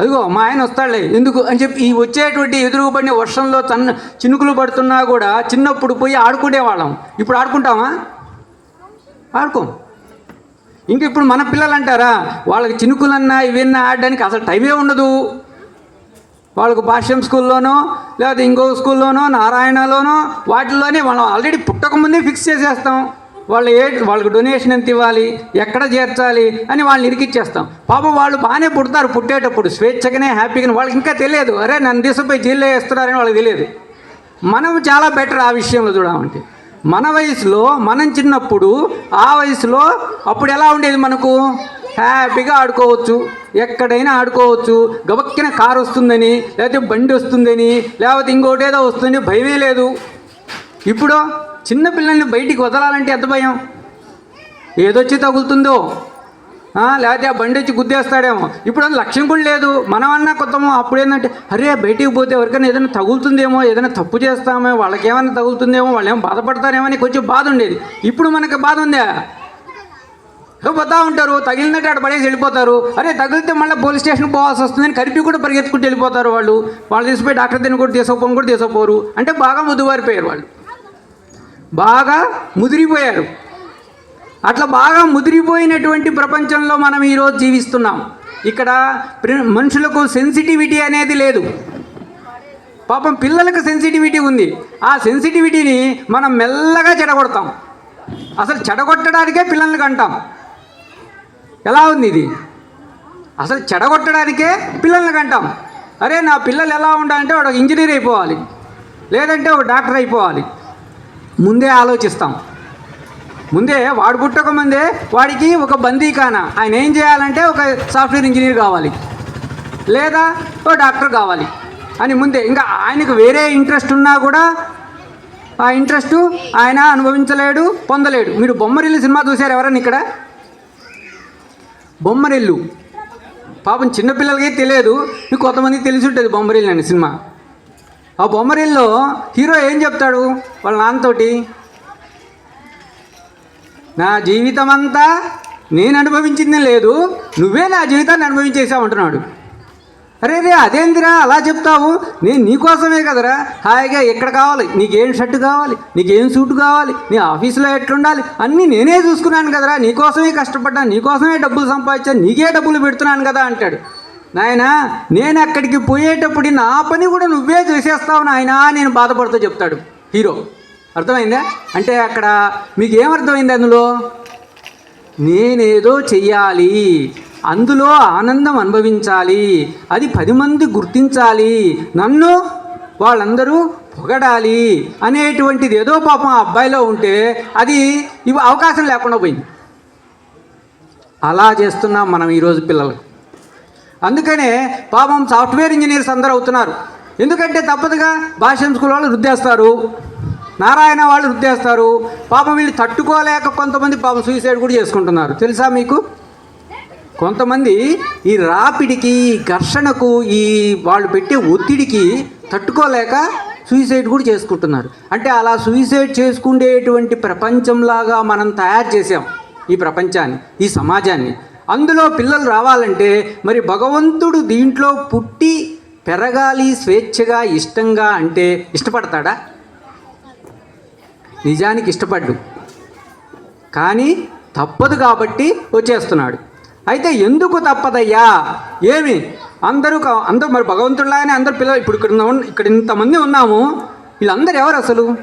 అదిగో మా ఆయన వస్తాడులే. ఎందుకు? అని చెప్పి ఈ వచ్చేటువంటి ఎదురుగాపడిన వర్షంలో తన చినుకులు పడుతున్నా కూడా చిన్నప్పుడు పోయి ఆడుకునేవాళ్ళం. ఇప్పుడు ఆడుకుంటామా? ఆడుకోం. ఇంక ఇప్పుడు మన పిల్లలు అంటారా వాళ్ళకి చినుకులన్నా ఇవన్నా ఆడడానికి అసలు టైమే ఉండదు. వాళ్ళకు భాష్యం స్కూల్లోనో లేకపోతే ఇంకో స్కూల్లోనో నారాయణలోనో వాటిల్లోనే మనం ఆల్రెడీ పుట్టకముందే ఫిక్స్ చేసేస్తాం. వాళ్ళు ఏ వాళ్ళకి డొనేషన్ ఎంత ఇవ్వాలి? ఎక్కడ చేర్చాలి? అని వాళ్ళని ఇరికిచ్చేస్తాం. పాపం వాళ్ళు బాగానే పుడతారు. పుట్టేటప్పుడు స్వేచ్ఛగానే హ్యాపీగా వాళ్ళకి ఇంకా తెలియదు. అరే నన్ను తీసుకుపోయి జైల్లో వేస్తున్నారని వాళ్ళకి తెలియదు. మనం చాలా బెటర్ ఆ విషయంలో చూడమంటే. మన వయసులో మనం చిన్నప్పుడు ఆ వయసులో అప్పుడు ఎలా ఉండేది మనకు? హ్యాపీగా ఆడుకోవచ్చు. ఎక్కడైనా ఆడుకోవచ్చు. గబక్కిన కారు వస్తుందని లేకపోతే బండి వస్తుందని లేకపోతే ఇంకోటి ఏదో వస్తుంది భయమే లేదు. ఇప్పుడు చిన్న పిల్లల్ని బయటికి వదలాలంటే ఎంత భయం? ఏదొచ్చి తగులుతుందో? లేకపోతే ఆ బండి వచ్చి గుద్దేస్తాడేమో. ఇప్పుడు అది లక్ష్యం కూడా లేదు. మనమన్నా కొత్తమో అప్పుడు ఏంటంటే అరే బయటికి పోతే ఎవరికైనా ఏదైనా తగులుతుందేమో ఏదైనా తప్పు చేస్తామో వాళ్ళకేమైనా తగులుతుందేమో వాళ్ళు ఏమో బాధపడతారేమో అని కొంచెం బాధ ఉండేది. ఇప్పుడు మనకి బాధ ఉందా? పోతా ఉంటారు. తగిలినట్టు అక్కడ పడేసి వెళ్ళిపోతారు. అరే తగిలితే మళ్ళీ పోలీస్ స్టేషన్కి పోవాల్సి వస్తుందని కరిపి కూడా పరిగెత్తుకుంటూ వెళ్ళిపోతారు వాళ్ళు. వాళ్ళు తీసిపోయి డాక్టర్ దగ్గర కూడా తీసుకోపోని కూడా తీసుకోపోరు. అంటే బాగా ముద్దువారిపోయారు వాళ్ళు. బాగా ముదిరిపోయారు అట్లా బాగా ముదిరిపోయినటువంటి ప్రపంచంలో మనం ఈరోజు జీవిస్తున్నాం. ఇక్కడ మనుషులకు సెన్సిటివిటీ అనేది లేదు. పాపం పిల్లలకు సెన్సిటివిటీ ఉంది. ఆ సెన్సిటివిటీని మనం మెల్లగా చెడగొడతాం. అసలు చెడగొట్టడానికే పిల్లల్ని కంటాం. ఎలా ఉంది ఇది? అసలు చెడగొట్టడానికే పిల్లల్ని కంటాం. అరే నా పిల్లలు ఎలా ఉండాలంటే వాడు ఒక ఇంజనీర్ అయిపోవాలి. లేదంటే ఒక డాక్టర్ అయిపోవాలి. ముందే ఆలోచిస్తాం. ముందే వాడు పుట్టక ముందే వాడికి ఒక బందీకాన ఆయన ఏం చేయాలంటే ఒక సాఫ్ట్వేర్ ఇంజనీర్ కావాలి. లేదా ఓ డాక్టర్ కావాలి. అని ముందే ఇంకా ఆయనకు వేరే ఇంట్రెస్ట్ ఉన్నా కూడా ఆ ఇంట్రెస్ట్ ఆయన అనుభవించలేడు పొందలేడు. మీరు బొమ్మరిల్లు సినిమా చూశారు ఎవరన్నా ఇక్కడ? బొమ్మరిల్లు. పాపం చిన్నపిల్లలకి తెలియదు. మీకు కొంతమంది తెలిసి ఉంటుంది బొమ్మరిల్లు అని సినిమా. ఆ బొమ్మరిల్లో హీరో ఏం చెప్తాడు వాళ్ళ నాన్నతోటి? నా జీవితం అంతా నేను అనుభవించింది లేదు నువ్వే నా జీవితాన్ని అనుభవించేసావు అంటున్నాడు. అరే రే అదేందిరా అలా చెప్తావు? నేను నీకోసమే కదరా. హాయిగా ఎక్కడ కావాలి? నీకేం షర్ట్ కావాలి? నీకేం సూట్ కావాలి? నీ ఆఫీసులో ఎట్లుండాలి? అన్నీ నేనే చూసుకున్నాను కదరా. నీకోసమే కష్టపడ్డాను నీకోసమే డబ్బులు సంపాదించాను నీకే డబ్బులు పెడుతున్నాను కదా అంటాడు. నాయనా నేను అక్కడికి పోయేటప్పుడు నా పని కూడా నువ్వే చేసేస్తావు నాయనా నేను బాధపడుతూ చెప్తాడు. హీరో. అర్థమైందా? అంటే అక్కడ మీకు ఏమర్థమైంది అందులో? నేనేదో చెయ్యాలి. అందులో ఆనందం అనుభవించాలి. అది పది మంది గుర్తించాలి. నన్ను వాళ్ళందరూ పొగడాలి అనేటువంటిది ఏదో పాపం ఆ అబ్బాయిలో ఉంటే అది ఇవి అవకాశం లేకుండా పోయింది. అలా చేస్తున్నాం మనం ఈరోజు పిల్లలకు. అందుకనే పాపం సాఫ్ట్వేర్ ఇంజనీర్స్ అందరూ అవుతున్నారు. ఎందుకంటే తప్పదుగా భాషం స్కూల్ వాళ్ళు రుద్దేస్తారు. నారాయణ వాళ్ళు రుద్దేస్తారు. పాపం వీళ్ళు తట్టుకోలేక కొంతమంది పాపం సూసైడ్ కూడా చేసుకుంటున్నారు. తెలుసా మీకు? కొంతమంది ఈ రాపిడికి ఈ ఘర్షణకు ఈ వాళ్ళు పెట్టే ఒత్తిడికి తట్టుకోలేక సూసైడ్ కూడా చేసుకుంటున్నారు. అంటే అలా సూసైడ్ చేసుకునేటువంటి ప్రపంచంలాగా మనం తయారు చేసాం ఈ ప్రపంచాన్ని ఈ సమాజాన్ని. అందులో పిల్లలు రావాలంటే మరి భగవంతుడు దీంట్లో పుట్టి పెరగాలి స్వేచ్ఛగా ఇష్టంగా అంటే ఇష్టపడతాడా? నిజానికి ఇష్టపడ్డు. కానీ తప్పదు కాబట్టి వచ్చేస్తున్నాడు. అయితే ఎందుకు తప్పదయ్యా? ఏమి? అందరూ అందరూ మరి భగవంతుడిలాగానే అందరు పిల్లలు ఇప్పుడు ఇక్కడ ఇక్కడ ఇంతమంది ఉన్నాము. వీళ్ళందరూ ఎవరు అసలు?